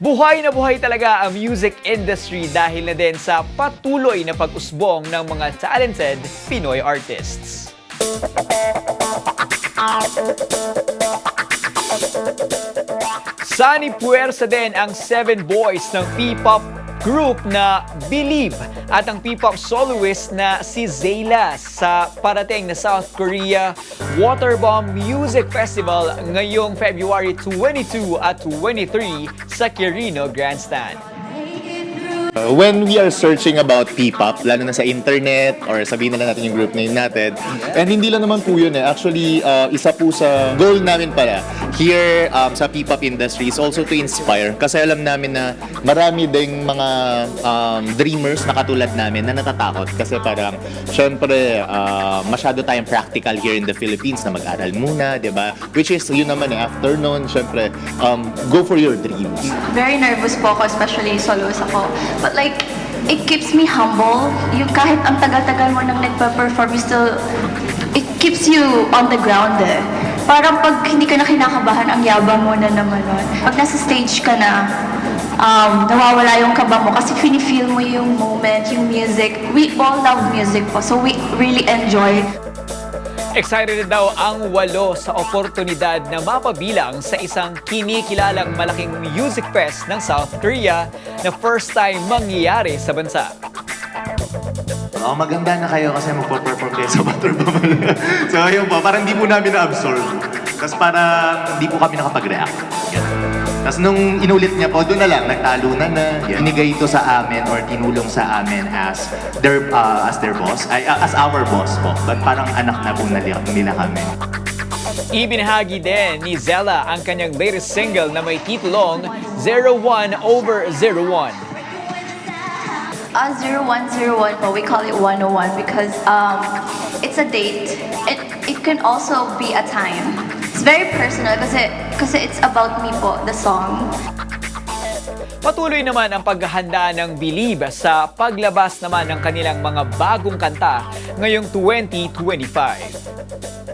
Buhay na buhay talaga ang music industry dahil na din sa patuloy na pag-usbong ng mga talented Pinoy artists. Sunny Puersa din ang seven boys ng P-pop group na Believe at ang P-pop soloist na si Zayla sa parating na South Korea Waterbomb Music Festival ngayong February 22 at 23 sa Quirino Grandstand. Uh, when we are searching about P-pop, lalo na sa internet or sabihin na natin yung group name natin, and hindi lang naman po yun eh. Actually, uh, isa po sa goal namin pala here um, sa P-pop industry is also to inspire. Kasi alam namin na marami ding mga um, dreamers na katulad namin na natatakot. Kasi parang, syempre, uh, masyado tayong practical here in the Philippines na mag-aral muna, di ba? Which is, yun naman eh, after nun, syempre, um, go for your dreams. Very nervous po ako, especially soloist ako. But like, it keeps me humble. Yung kahit ang tagal-tagal mo nang nagpa-perform, you still, it keeps you on the ground eh. Parang pag hindi ka na kinakabahan, ang yabang mo na naman nun. Pag nasa stage ka na, um, nawawala yung kaba mo kasi feel mo yung moment, yung music. We all love music po, so we really enjoy Excited daw ang walo sa oportunidad na mapabilang sa isang kinikilalang malaking music fest ng South Korea na first time mangyayari sa bansa. Oh, maganda na kayo kasi magpo-perform kayo sa Waterbomb. so, ayun po, parang hindi po namin na-absorb. Tapos parang hindi po kami nakapag-react. Ganun. Tapos nung inulit niya po, doon na lang, nagtalunan na. Inigay ito sa amin or tinulong sa amin as their, uh, as their boss, ay, uh, as our boss po. But parang anak na po nila, nila kami. Ibinahagi din ni Zella ang kanyang latest single na may titulong 01 over 01. On 0101 po, we call it 101 because um, it's a date. It, it can also be a time. It's very personal kasi, kasi it's about me po, the song. Patuloy naman ang paghahanda ng Believe sa paglabas naman ng kanilang mga bagong kanta ngayong 2025.